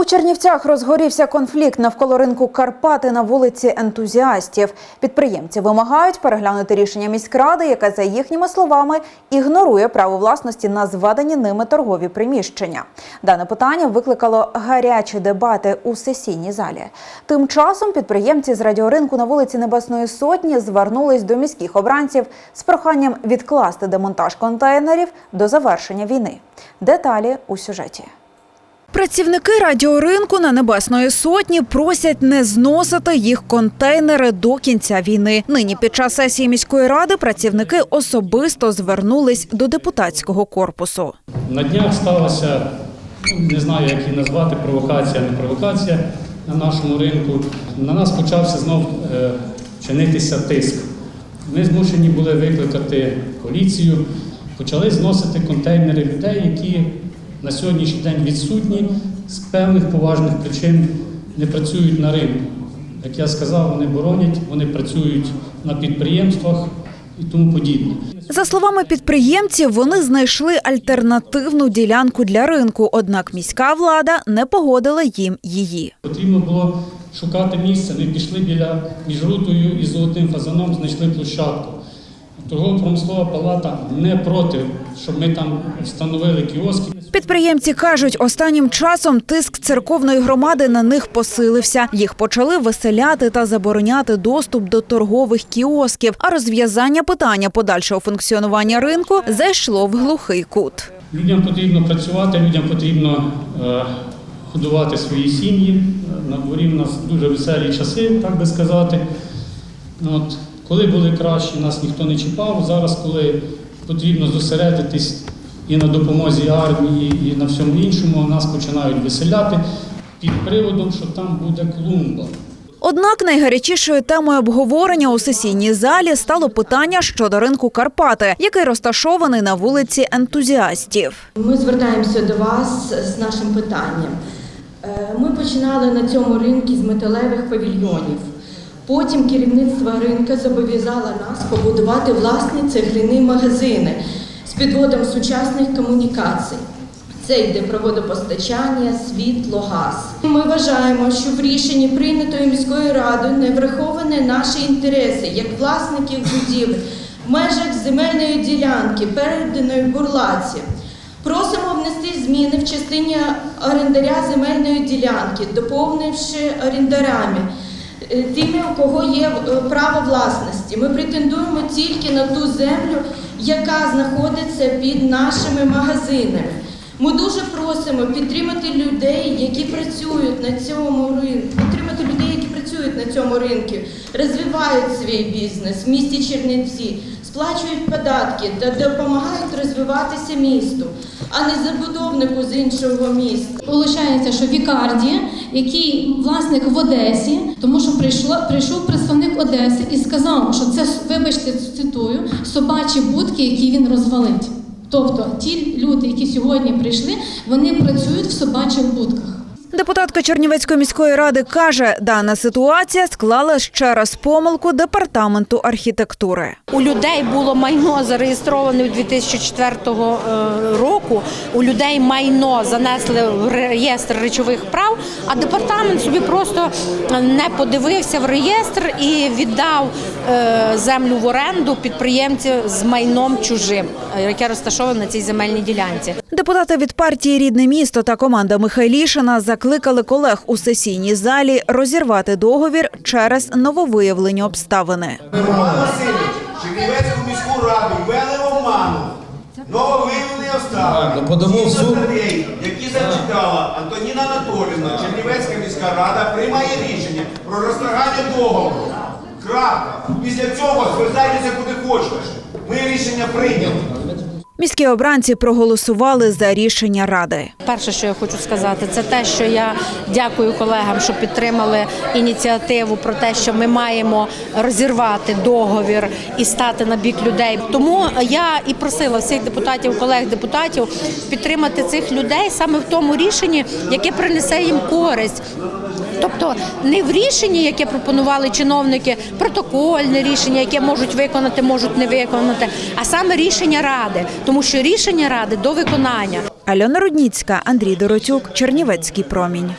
У Чернівцях розгорівся конфлікт навколо ринку Карпати на вулиці ентузіастів. Підприємці вимагають переглянути рішення міськради, яке, за їхніми словами, ігнорує право власності на зведені ними торгові приміщення. Дане питання викликало гарячі дебати у сесійній залі. Тим часом підприємці з радіоринку на вулиці Небесної Сотні звернулись до міських обранців з проханням відкласти демонтаж контейнерів до завершення війни. Деталі у сюжеті. Працівники радіоринку на Небесної Сотні просять не зносити їх контейнери до кінця війни. Нині під час сесії міської ради працівники особисто звернулись до депутатського корпусу. На днях сталася, не знаю, як її назвати, провокація, не провокація на нашому ринку. На нас почався знов е, чинитися тиск. Ми змушені були викликати поліцію, почали зносити контейнери людей, на сьогоднішній день відсутні з певних поважних причин не працюють на ринку. Як я сказав, вони боронять, вони працюють на підприємствах і тому подібне. За словами підприємців, вони знайшли альтернативну ділянку для ринку, однак міська влада не погодила їм її. Потрібно було шукати місце. Ми пішли біля між рутою і золотим фазаном, знайшли площадку. Торгово-промислова палата не проти, щоб ми там встановили кіоски. Підприємці кажуть, останнім часом тиск церковної громади на них посилився. Їх почали виселяти та забороняти доступ до торгових кіосків. А розв'язання питання подальшого функціонування ринку зайшло в глухий кут. Людям потрібно працювати, людям потрібно е, годувати свої сім'ї. На дворі в нас дуже веселі часи, так би сказати. От, коли були кращі, нас ніхто не чіпав. Зараз, коли потрібно зосередитись і на допомозі армії, і на всьому іншому, нас починають виселяти під приводом, що там буде клумба. Однак найгарячішою темою обговорення у сесійній залі стало питання щодо ринку Карпати, який розташований на вулиці ентузіастів. Ми звертаємося до вас з нашим питанням. Е, Ми починали на цьому ринку з металевих павільйонів. Потім керівництво ринку зобов'язало нас побудувати власні цегляні магазини з підводом сучасних комунікацій. Це йде про водопостачання, світло, газ. Ми вважаємо, що в рішенні прийнятої міською радою не враховані наші інтереси як власників будівель в межах земельної ділянки, переданої бурлаці. Просимо внести зміни в частині орендаря земельної ділянки, доповнивши орендарями тими, у кого є е, право власності. Ми претендуємо тільки на ту землю, яка знаходиться під нашими магазинами. Ми дуже просимо підтримати людей, які працюють на цьому ринку, підтримати людей, які працюють на цьому ринку, розвивають свій бізнес в місті Чернівці, сплачують податки та допомагають розвиватися місту, а не забудовнику з іншого міста. Получається, що Вікарді, який власник в Одесі, тому що прийшло, прийшов представник Одеси і сказав, що це, вибачте, цитую, собачі будки, які він розвалить. Тобто ті люди, які сьогодні прийшли, вони працюють в собачих будках. Депутатка Чернівецької міської ради каже, дана ситуація склалась через помилку департаменту архітектури. У людей було майно зареєстроване у 2004 е, року. У людей майно занесли в реєстр речових прав, а департамент собі просто не подивився в реєстр і віддав е, землю в оренду підприємцю з майном чужим, яке розташоване на цій земельній ділянці. Депутати від партії Рідне місто та команда Михайлішина закликали колег у сесійній залі розірвати договір через нововиявлені обставини. Роман Васильович, Чернівецьку міську раду ввели в оману. Нововиявлені обставини. Так, подамо в Ці суд. статей, які зачитала Антоніна Анатолівна, Чернівецька міська рада приймає рішення про розторгання договору. Крапка. Після цього звертайтеся куди хочете. Ми рішення прийняли. Міські обранці проголосували за рішення ради. Перше, що я хочу сказати, це те, що я дякую колегам, що підтримали ініціативу про те, що ми маємо розірвати договір і стати на бік людей. Тому я і просила всіх депутатів, колег-депутатів підтримати цих людей саме в тому рішенні, яке принесе їм користь. Тобто не в рішенні, яке пропонували чиновники, протокольне рішення, яке можуть виконати, можуть не виконати, а саме рішення ради, тому що рішення ради до виконання. Альона Рудніцька, Андрій Доротюк, Чернівецький промінь.